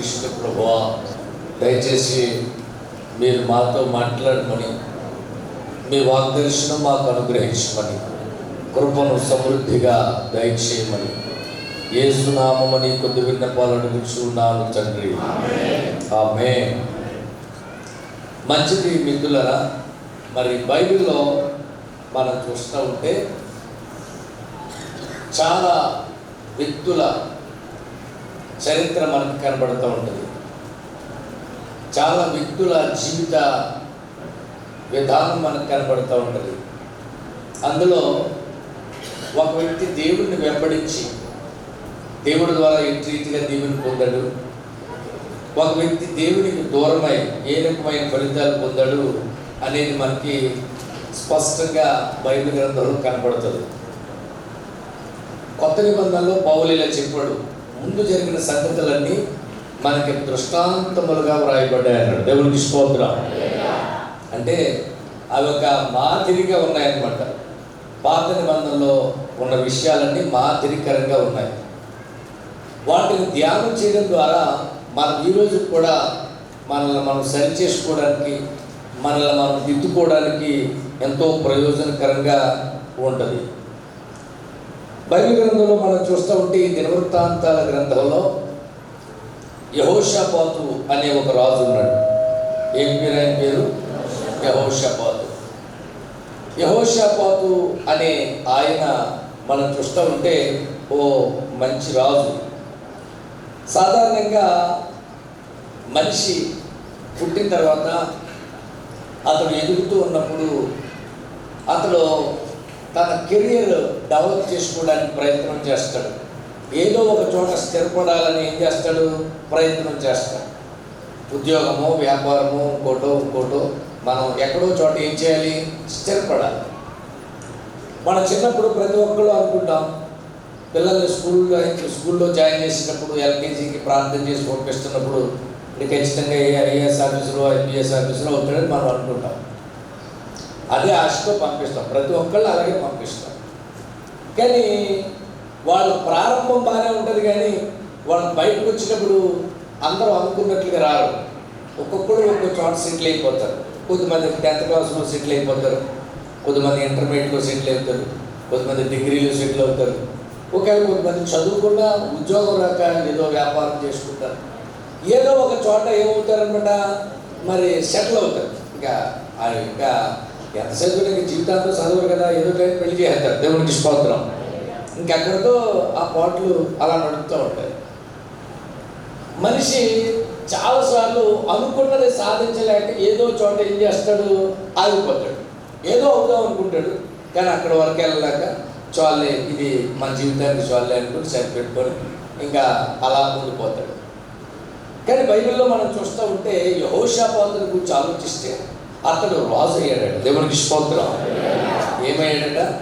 కృష్ణ ప్రభువా దయచేసి మీరు మాతో మాట్లాడమని మీ వాగ్దర్శనం మాకు అనుగ్రహించమని కృపను సమృద్ధిగా దయచేయమని. ఏసునామని కొద్ది విన్నపాలు అడుగుచున్నాను తండ్రి. ఆమె మంచిది మిత్రులరా మరి బైబిల్లో మనం చూస్తూ ఉంటే చాలా వ్యక్తుల చరిత్ర మనకు కనబడుతూ ఉంటుంది. చాలా వ్యక్తుల జీవిత విధానం మనకు కనబడుతూ ఉంటుంది. అందులో ఒక వ్యక్తి దేవుడిని వెంబడించి దేవుడి ద్వారా ఎట్టి రీతిగా దేవుని పొందాడు. ఒక వ్యక్తి దేవునికి దూరమై ఏ రకమైన ఫలితాలు పొందాడు అనేది మనకి స్పష్టంగా బైబిల్ గ్రంథంలో కనబడుతుంది. కొత్త నిబంధనలో పౌలు ఇలా చెప్పాడు. ముందు జరిగిన సంగతులన్నీ మనకి దృష్టాంతములుగా వ్రాయబడ్డాయి అన్నాడు దేవునికి స్తోత్రం. అంటే అవి ఒక మాదిరిగా ఉన్నాయన్నమాట. పాత నిబంధనలో ఉన్న విషయాలన్నీ మాదిరికరంగా ఉన్నాయి. వాటిని ధ్యానం చేయడం ద్వారా మనం ఈరోజు కూడా మనల్ని మనం సరి చేసుకోవడానికి మనల్ని మనం దిద్దుకోవడానికి ఎంతో ప్రయోజనకరంగా ఉంటుంది. బైబిల్ గ్రంథంలో మనం చూస్తూ ఉంటే ఈ దినవృత్తాంతాల గ్రంథంలో యహోషపాతు అనే ఒక రాజు ఉన్నాడు. ఏం పేరు? ఆయన పేరు యహోషాపాతు. యహోషపాతు అనే ఆయన మనం చూస్తూ ఉంటే ఓ మంచి రాజు. సాధారణంగా మనిషి పుట్టిన తర్వాత అతను ఎదుగుతూ ఉన్నప్పుడు అతను తన కెరియర్ డెవలప్ చేసుకోవడానికి ప్రయత్నం చేస్తాడు. ఏదో ఒక చోట స్థిరపడాలని ఏం చేస్తాడు? ప్రయత్నం చేస్తాడు. ఉద్యోగము వ్యాపారము ఇంకోటో ఇంకోటో మనం ఎక్కడో చోట ఏం చేయాలి? స్థిరపడాలి. మనం చిన్నప్పుడు ప్రతి ఒక్కళ్ళు అనుకుంటాం పిల్లల్ని స్కూల్లో స్కూల్లో జాయిన్ చేసినప్పుడు ఎల్కేజీకి ప్రార్థన చేసి పంపిస్తున్నప్పుడు ఇది ఖచ్చితంగా ఏ ఐఏఎస్ ఆఫీసులో ఐపీఎస్ ఆఫీసులో అవుతాడని మనం అనుకుంటాం. అదే ఆశతో పంపిస్తాం. ప్రతి ఒక్కళ్ళు అలాగే పంపిస్తాం కానీ వాళ్ళు ప్రారంభం బాగానే ఉంటుంది కానీ వాళ్ళు బయటకు వచ్చినప్పుడు అందరూ అనుకున్నట్లుగా రారు. ఒక్కొక్కడు ఒక్కొక్క చోట సెటిల్ అయిపోతారు. కొద్దిమంది టెన్త్ క్లాస్లో సెటిల్ అయిపోతారు. కొద్దిమంది ఇంటర్మీడియట్లో సెటిల్ అవుతారు. కొద్దిమంది డిగ్రీలో సెటిల్ అవుతారు. ఒకవేళ కొంతమంది చదువుకుండా ఉద్యోగం రాక ఏదో వ్యాపారం చేసుకుంటారు. ఏదో ఒక చోట ఏమవుతారనమాట మరి సెటిల్ అవుతారు. ఇంకా ఇంకా ఎంత చదువుకునే జీవితాంతం చదవరు కదా ఏదో టైం పెళ్ళి చేస్తారు దేవునికి స్తోత్రం ఇంకెక్కడితో ఆ పాటలు అలా నడుపుతూ ఉంటాయి. మనిషి చాలాసార్లు అనుకున్నది సాధించలేక ఏదో చోట ఏం చేస్తాడు? ఆగిపోతాడు. ఏదో అవుదాం అనుకుంటాడు. కానీ అక్కడ వరకు వెళ్ళలేక చాలే ఇది మన జీవితానికి చాలే అనుకుని సరిపెట్టుకొని ఇంకా అలా ఉండిపోతాడు కానీ బైబిల్లో మనం చూస్తూ ఉంటే యహోషాపాతుని గురించి ఆలోచిస్తే అతడు రాజు అయ్యాడట దేవునికి స్తోత్రం. ఏమయ్యాడట?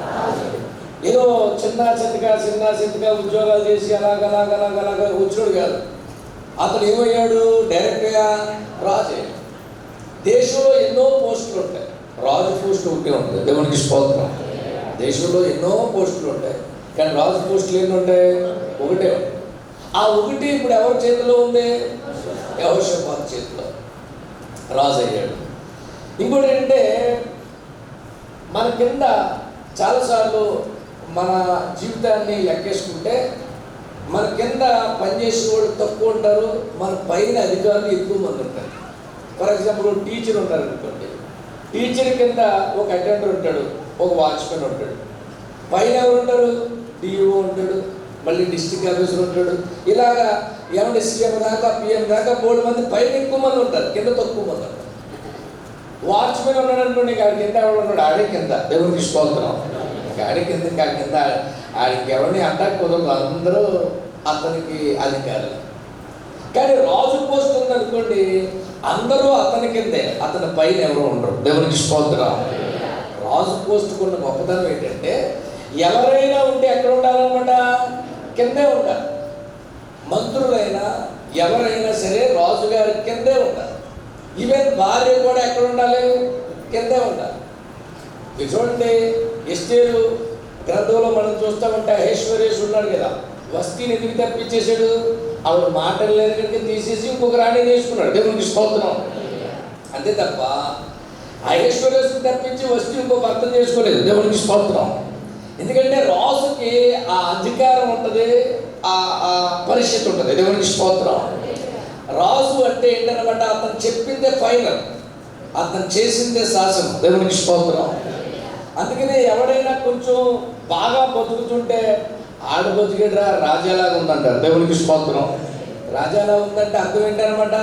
ఏదో చిన్న చిన్నగా చిన్న చిన్నగా ఉద్యోగాలు చేసి అలాగ అలాగ అలాగ అలాగ వచ్చాడు కాదు. అతను ఏమయ్యాడు? డైరెక్ట్గా రాజే. దేశంలో ఎన్నో పోస్టులు ఉంటాయి. రాజు పోస్ట్ ఒకటే ఉంటుంది. దేవునికి స్తోత్రం. దేశంలో ఎన్నో పోస్టులు ఉంటాయి. కానీ రాజు పోస్టులు ఎన్ని ఉంటాయి? ఒకటే ఆ ఒకటి ఇప్పుడు ఎవరి చేతిలో ఉంది? యహోషపాత్ చేతిలో. రాజు అయ్యాడు ఇంకోటి ఏంటంటే మన కింద చాలాసార్లు మన జీవితాన్ని లెక్కేసుకుంటే మన కింద పనిచేసే వాళ్ళు తక్కువ ఉంటారు మన పైన అధికారులు ఎక్కువ మంది ఉంటారు. ఫర్ ఎగ్జాంపుల్ టీచర్ ఉంటారు అనుకోండి. టీచర్ కింద ఒక అటెండర్ ఉంటాడు ఒక వాచ్మెన్ ఉంటాడు. పైన ఎవరు ఉంటారు? డిఓ ఉంటాడు మళ్ళీ డిస్టిక్ ఆఫీసర్ ఉంటాడు. ఇలాగా ఏమంటే సీఎం దాకా పిఎం దాకా మూడు మంది పైన ఎక్కువ మంది ఉంటారు కింద తక్కువ మంది ఉంటారు. వాచ్మెన్ ఉన్నాడు అనుకోండి ఆడి కింద ఎవడు ఉన్నాడు? ఆడే కింద. దేవుడికి స్తోత్రం. ఆడి కింద ఇంకా కింద ఆడికి ఎవరిని అంటాక కుదరదు. అందరూ అతనికి అధికారులు. కానీ రాజు పోస్ట్ ఉందనుకోండి అందరూ అతని కిందే. అతని పైన ఎవరు ఉండరు. దేవునికి స్తోత్రం. రాజు పోస్టుకున్న గొప్పతనం ఏంటంటే ఎవరైనా ఉంటే ఎక్కడ ఉండాలన్నమాట? కిందే ఉండాలి. మంత్రులైనా ఎవరైనా సరే రాజుగారి కిందే ఉండాలి. ఈవెన్ భార్య కూడా ఎక్కడ ఉండాలి? కిందే ఉండాలి. ఇది చూడండి గ్రంథంలో మనం చూస్తూ ఉంటే ఐశ్వర్యేష్ ఉన్నాడు కదా వస్తీని ఎందుకు తప్పించేశాడు. ఆవిడ మాటలు లేని కనుక తీసేసి ఇంకొక రాణి నేర్చుకున్నాడు దేవునికి స్తోత్రం. అంతే తప్ప ఐశ్వర్యస్సు తప్పించి వస్తీ ఇంకొక అర్థం చేసుకోలేదు. దేవునికి స్తోత్రం. ఎందుకంటే రాజుకి ఆ అధికారం ఉంటుంది ఆ ఆ పరిస్థితి ఉంటుంది. దేవునికి స్తోత్రం. రాజు అంటే ఏంటనమాట? అతను చెప్పిందే ఫైనల్. అతను చేసిందే శాసనం దేవునికి స్తోత్రం. అందుకనే ఎవడైనా కొంచెం బాగా బతుకుతుంటే ఆడ బతికేట్రా రాజాలాగా ఉందంటారు. దేవునికి స్తోత్రం. రాజాలా ఉందంటే అర్థం ఏంటనమాట?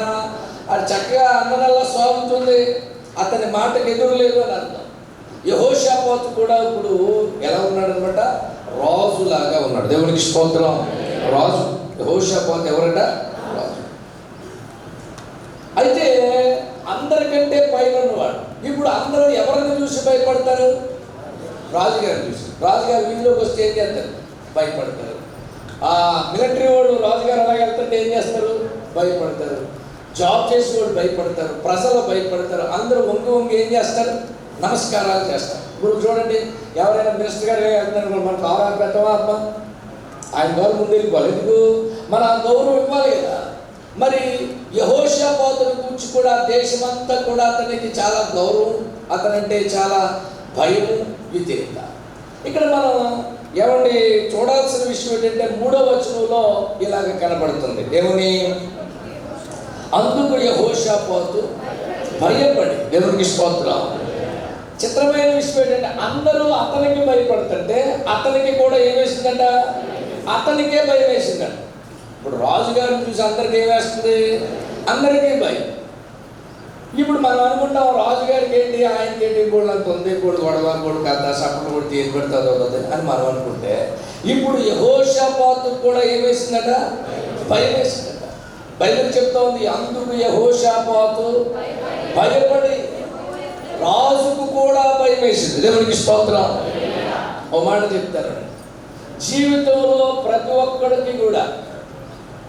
అది చక్కగా అందరల్లా స్వాగుతుంది అతని మాటకు ఎదురు లేదు అని అర్థం. యహోషాపోత్ కూడా ఇప్పుడు ఎలా ఉన్నాడనమాట? రాజులాగా ఉన్నాడు. దేవునికి స్తోత్రం. రాజు యహోషాపోత్ ఎవరట? అయితే అందరికంటే పైన ఉన్నవాడు ఇప్పుడు అందరూ ఎవరిని చూసి భయపడతారు? రాజుగారిని చూసి. రాజుగారు వీధిలోకి వస్తే ఏం చేస్తారు? భయపడతారు. ఆ మిలిటరీ వాళ్ళు రాజుగారు అలా వెళ్తుంటే ఏం చేస్తారు? భయపడతారు. జాబ్ చేసేవాడు భయపడతారు. ప్రజలు భయపడతారు. అందరూ వంగి వంగి ఏం చేస్తారు? నమస్కారాలు చేస్తారు. ఇప్పుడు చూడండి ఎవరైనా మినిస్టర్ గారు వెళ్తున్నారు మన కావాలి పెట్టవా అమ్మ. ఆయన గౌరవం ముందు వెళ్ళిపోవాలి. ఎందుకు? మన గౌరవం ఇవ్వాలి కదా. మరి యహోషాపాతుని గురించి కూడా దేశమంతా కూడా అతనికి చాలా గౌరవం అతనంటే చాలా భయం వ్యతిరేకత. ఇక్కడ మనం ఏమండి చూడాల్సిన విషయం ఏంటంటే మూడో వచనంలో ఇలాగ కనబడుతుంది. దేవుని అందుకు యహోషాపాతు భయపడి దేవునికి స్తోత్రం. చిత్రమైన విషయం ఏంటంటే అందరూ అతనికి భయపడుతుంటే అతనికి కూడా ఏం వేసిందంట? అతనికే భయం వేసిందంట. ఇప్పుడు రాజుగారిని చూసి అందరికీ ఏమేస్తుంది అందరికీ భయం? ఇప్పుడు మనం అనుకుంటాం రాజుగారికి ఏంటి ఆయనకి ఏంటి కూడా అంత ఉంది గోడు గొడవ గోడు కొడితే ఏం కూడా తీసి పెడతాదో అని మనం అనుకుంటే ఇప్పుడు యహోషాపాతు కూడా ఏమేసిందట వేసిందట? భయం వేసిందట. బైబిల్ చెప్తా ఉంది? అందుకు యహోషాపాతు భయపడి రాజుకు కూడా భయం వేసింది. దేవునికి స్తోత్రం. ఓ మాట చెప్తారు. జీవితంలో ప్రతి ఒక్కడికి కూడా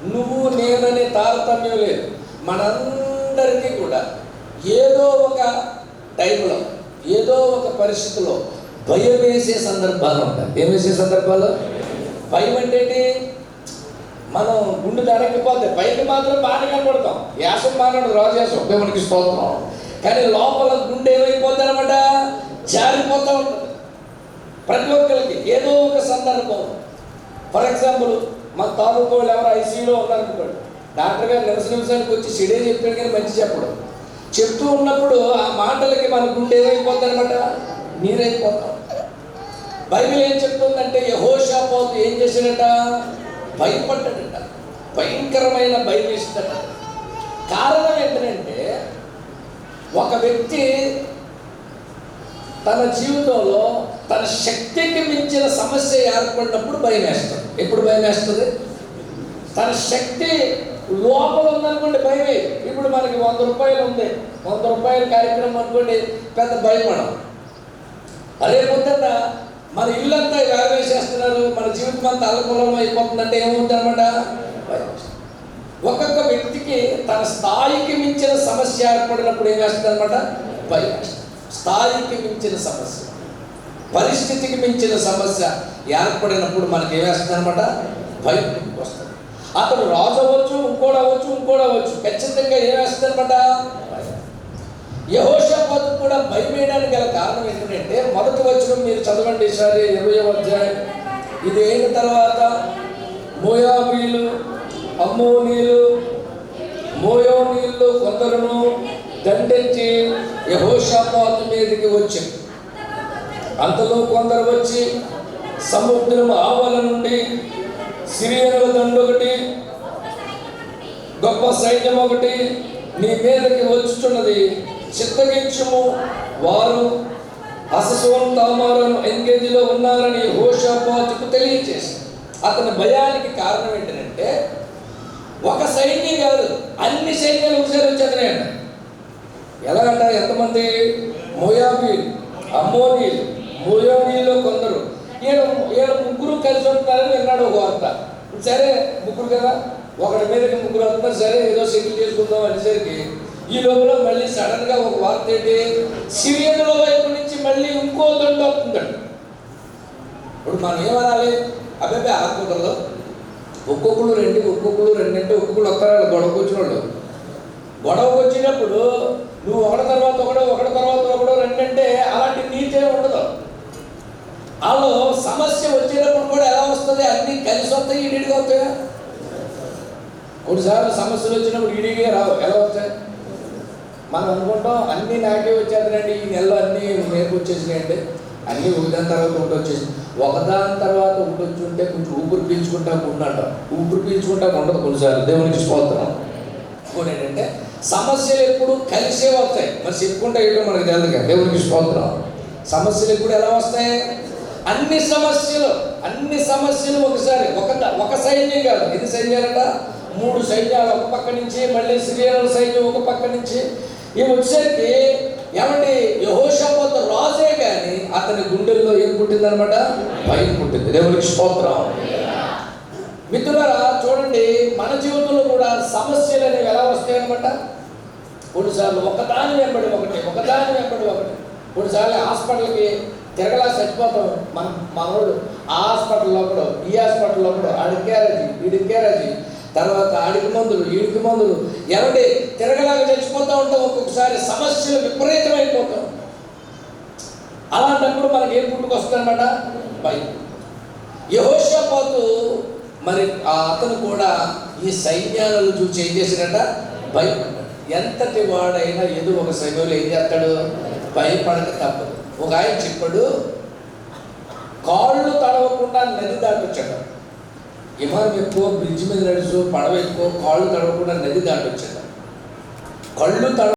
నువ్వు నేననే తారతమ్యం లేదు. మనందరికీ కూడా ఏదో ఒక టైంలో ఏదో ఒక పరిస్థితిలో భయం వేసే సందర్భాలు ఉంటాయి. ఏం వేసే సందర్భాలు? భయం అంటే మనం గుండె తడక్కిపోతే పైకి మాత్రం బాగానే కనపడతాం. యాసం బాగాడు రాజు యాసం. దేవునికి స్తోత్రం. కానీ లోపల గుండె ఏమైపోద్ది అనమాట జారిపోతూ ఉంటుంది. ప్రతి ఒక్కరికి ఏదో ఒక సందర్భం. ఫర్ ఎగ్జాంపుల్ మా తాలూకు వాళ్ళు ఎవరు ఐసీయూలో ఉన్నారనుకోండి డాక్టర్ గారు నిమిష నిమిషానికి వచ్చి సిడే చెప్పాడు కానీ మంచి చెప్పడం. చెప్తూ ఉన్నప్పుడు ఆ మాటలకి మన గుండె ఏమైపోతుంది అనమాట నీరైపోతాం. బైబిల్ ఏం చెప్తుందంటే యహోషాపోతు ఏం చేశాడట? భయపడ్డాడట. భయంకరమైన భయం వేసిందట. కారణం ఏంటంటే ఒక వ్యక్తి తన జీవితంలో తన శక్తికి మించిన సమస్య ఏర్పడినప్పుడు భయం వేస్తుంది. ఎప్పుడు భయం వేస్తుంది? తన శక్తి లోపల ఉందనుకోండి భయమే. ఇప్పుడు మనకి వంద రూపాయలు ఉంది. వంద రూపాయల కార్యక్రమం అనుకోండి పెద్ద భయపడం అదే పొద్దున్న మన ఇల్లంతా వేల వేసేస్తున్నారు మన జీవితం అంతా అలకూలం అయిపోతుందంటే ఏమవుతుంది అనమాట ఒక్కొక్క వ్యక్తికి తన స్థాయికి మించిన సమస్య ఏర్పడినప్పుడు ఏం వేస్తుంది అనమాట భయం వేస్తుంది. స్థాయికి మించిన సమస్య. పరిస్థితికి మించిన సమస్య ఏర్పడినప్పుడు మనకి ఏమేస్తుంది అనమాట భయం వస్తుంది. అతను రాజు అవ్వచ్చు ఇంకోటి అవ్వచ్చు ఇంకోటి అవ్వచ్చు. ఖచ్చితంగా ఏమేస్తుంది అనమాట కూడా భయం వేయడానికి గల కారణం ఏంటంటే మొదటి వచ్చిన మీరు చదవండి సరే ఇరవై అధ్యాయం. ఇది అయిన తర్వాత? మోయాబీలు అమ్మోనీలు మోయోనీళ్ళు కొందరును దండెత్తి యహోషపాతు మీదకి వచ్చి అంతలో కొందరు వచ్చి సముద్రం ఆవల నుండి సిరియనుల దండు ఒకటి గొప్ప సైన్యం ఒకటి నీ మీదకి వచ్చుచున్నది. చిత్తగించము వారు అససోన్ తామారను ఎంగేజ్లో ఉన్నారని హోషాపాతుకు తెలియచేసి అతని భయానికి కారణం ఏంటంటే ఒక సైన్యం కాదు అన్ని సైన్యాలు ఒకసారి వచ్చేదనంట ఎంతమంది మోయాబీల్ అమ్మోనీలు మోయోనీలో కొందరు. ఈయన ఈయన ముగ్గురు కలిసి ఉంటున్నారని విన్నాడు ఒక వార్త. సరే ముగ్గురు కదా? ఒకటి మీదకి ముగ్గురు వస్తున్నారు. సరే ఏదో సెటిల్ చేసుకుందాం అనేసరికి ఈ లోపల మళ్ళీ సడన్గా ఒక వార్త ఏంటి? సిరియన్ల వైపు నుంచి మళ్ళీ ఇంకో దండు వస్తుందండి ఇప్పుడు మనం ఏమనాలి అబ్బాయి ఆకుకూడదు ఒక్కొక్కరు రెండు ఒక్కొక్కరు రెండు అంటే ఒక్కొక్కరు వస్తారు. గొడవకు వచ్చిన వాళ్ళు గొడవకు వచ్చినప్పుడు నువ్వు ఒకటి తర్వాత ఒకడు ఒకటి తర్వాత ఒకడు రెండంటే అలాంటి నీతే ఉండదు. వాళ్ళు సమస్య వచ్చేటప్పుడు కూడా ఎలా వస్తుంది? అన్నీ కలిసి వస్తాయి ఈడిగా వస్తాయా? కొన్నిసార్లు సమస్యలు వచ్చినప్పుడు ఈడిగా రావు. ఎలా వస్తాయి? మనం అనుకుంటాం అన్నీ నాకే వచ్చేదండి ఈ నెలలో అన్నీ మేరకు వచ్చేసినాయండి. అన్నీ ఒకదాని తర్వాత ఒకటి వచ్చేసి ఒకదాని తర్వాత ఒకటి వచ్చి ఉంటే కొంచెం ఊపిరి పీల్చుకుంటా ఉన్నాడు ఊపిరి పీల్చుకుంటా ఉండదు కొన్నిసార్లు. దేవునికి స్తోత్రం. ఇంకోటి ఏంటంటే సమస్యలు ఎప్పుడు కలిసే వస్తాయి. మరి చెప్పుకుంటే ఏంటో మనకు తెలియదు కదా దేవునికి స్తోత్రం. సమస్యలు ఎప్పుడు ఎలా వస్తాయి? అన్ని సమస్యలు అన్ని సమస్యలు ఒకసారి ఒక ఒక సైన్యం కాదు. ఎన్ని సైన్యాలట? మూడు సైన్యాలు ఒక పక్క నుంచి మళ్ళీ శ్రీరాల సైన్యం ఒక పక్క నుంచి. ఇవి వచ్చేసరికి ఏమండి? యహోషాపత్ రాజే కానీ అతని గుండెల్లో ఏం పుట్టిందనమాట? భయం పుట్టింది. దేవునికి స్తోత్రం. మిత్రులారా చూడండి మన జీవితంలో కూడా సమస్యలు అనేవి ఎలా వస్తాయన్నమాట? కొన్నిసార్లు ఒకదాని వెంబడి ఒకటి ఒకదాని వెంబడి ఒకటి. కొన్నిసార్లు హాస్పిటల్కి తిరగలా చచ్చిపోతాం మన మనోడు ఆ హాస్పిటల్లో కూడా ఈ హాస్పిటల్లో కూడా ఆడికి క్యారేజీ తర్వాత ఆడికి మందులు వీడికి మందులు. ఎవరి తిరగలాగా చచ్చిపోతూ ఉంటాం ఒక్కొక్కసారి సమస్యలు విపరీతమైపోతాం. అలాంటప్పుడు మనకి ఏం పుట్టుకొస్తుందన్నమాట భయం. యహోషపాతు మరి ఆ అతను కూడా ఈ సైన్యాలను చూసి ఏం చేసినట భయపడ్డాడు ఎంతటి వాడైనా ఏదో ఒక సమయంలో ఏం చేస్తాడు? భయపడక తప్పదు. ఒక ఆయన చెప్పాడు కాళ్ళు తడవకుండా నది దాటొచ్చాడు. విమానం ఎక్కువ బ్రిడ్జ్ మీద నడుచు పడవ ఎక్కువ కాళ్ళు తడవకుండా నది దాటొచ్చాడు. కళ్ళు తడ